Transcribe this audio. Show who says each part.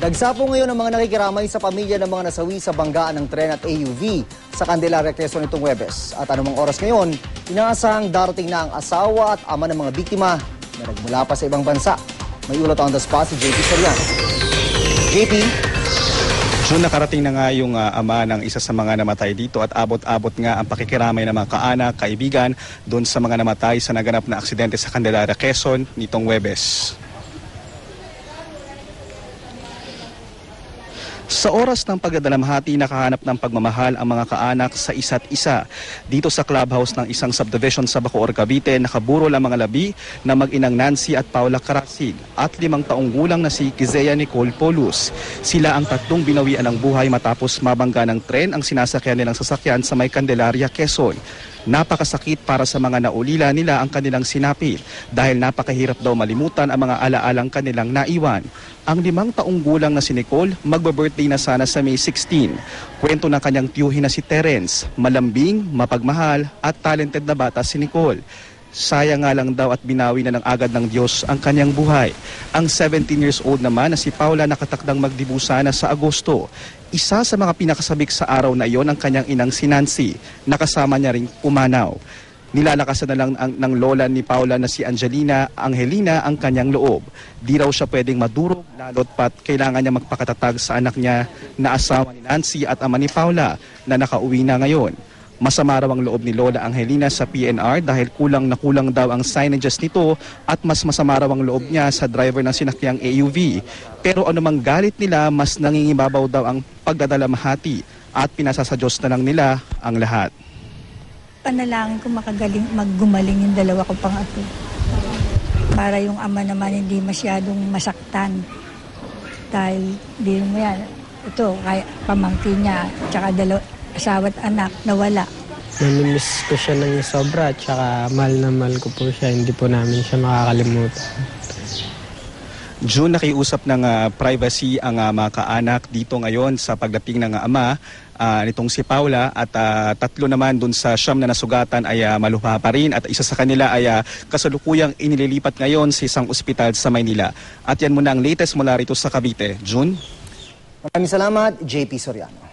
Speaker 1: Dagsa po ngayon ang mga nakikiramay sa pamilya ng mga nasawi sa banggaan ng tren at AUV sa Candelaria, Quezon itong Webes. At anumang oras ngayon, inaasahang darating na ang asawa at ama ng mga biktima na nagmula pa sa ibang bansa. May ulat on the spot si JP Soriano. JP,
Speaker 2: June, nakarating na nga yung ah, ama ng isa sa mga namatay dito at abot-abot nga ang pakikiramay ng mga kaanak, kaibigan doon sa mga namatay sa naganap na aksidente sa Candelaria, Quezon nitong Webes. Sa oras ng pagdadalamhati, nakahanap ng pagmamahal ang mga kaanak sa isa't isa. Dito sa clubhouse ng isang subdivision sa Bacoor, Cavite, nakaburol ang mga labi na mag-inang Nancy at Paula Karasig at limang taong gulang na si Kizea Nicole Polus. Sila ang tatlong binawian ng buhay matapos mabangga ng tren ang sinasakyan nilang sasakyan sa may Candelaria, Quezon. Napakasakit para sa mga naulila nila ang kanilang sinapit dahil napakahirap daw malimutan ang mga alaalang kanilang naiwan. Ang limang taong gulang na si Nicole, magbe-birthday na sana sa May 16. Kwento ng kanyang tiyuhin na si Terence, malambing, mapagmahal at talented na bata si Nicole. Sayang nga lang daw at binawi na ng agad ng Diyos ang kanyang buhay. Ang 17 years old naman na si Paula nakatakdang magdibu sana sa Agosto. Isa sa mga pinakasabik sa araw na iyon ang kanyang inang si Nancy, nakasama niya ring pumanaw. Nilalakasan na lang ang, ng lola ni Paula na si Angelina Angelina ang kanyang loob. Di raw siya pwedeng madurog, lalo't pat kailangan niya magpakatatag sa anak niya na asawa ni Nancy at ama ni Paula na nakauwi na ngayon. Masama raw ang loob ni Lola Angelina sa PNR dahil kulang na kulang daw ang signages nito at mas masama raw ang loob niya sa driver ng sinakyang AUV. Pero anumang galit nila, mas nangingibabaw daw ang pagdadalamhati at pinasa sa Diyos na lang nila ang lahat.
Speaker 3: Panalangin ko makagaling, maggumaling yung dalawa ko pang apo. Para yung ama naman hindi masyadong masaktan. Dahil di mo yan, ito, kaya pamangkin niya, tsaka dalawa, asawa at anak, nawala.
Speaker 4: Namimiss ko siya ng sobra at saka mahal na mahal ko po siya. Hindi po namin siya makakalimutan.
Speaker 2: June, nakiusap ng ah, privacy ang ah, mga kaanak dito ngayon sa pagdating ng ah, ama ah, nitong si Paula at ah, tatlo naman dun sa siyam na nasugatan ay ah, maluha pa rin at isa sa kanila ay ah, kasalukuyang inililipat ngayon sa isang ospital sa Maynila. At yan muna ang latest mula rito sa Cavite. June?
Speaker 1: maraming salamat, JP Soriano.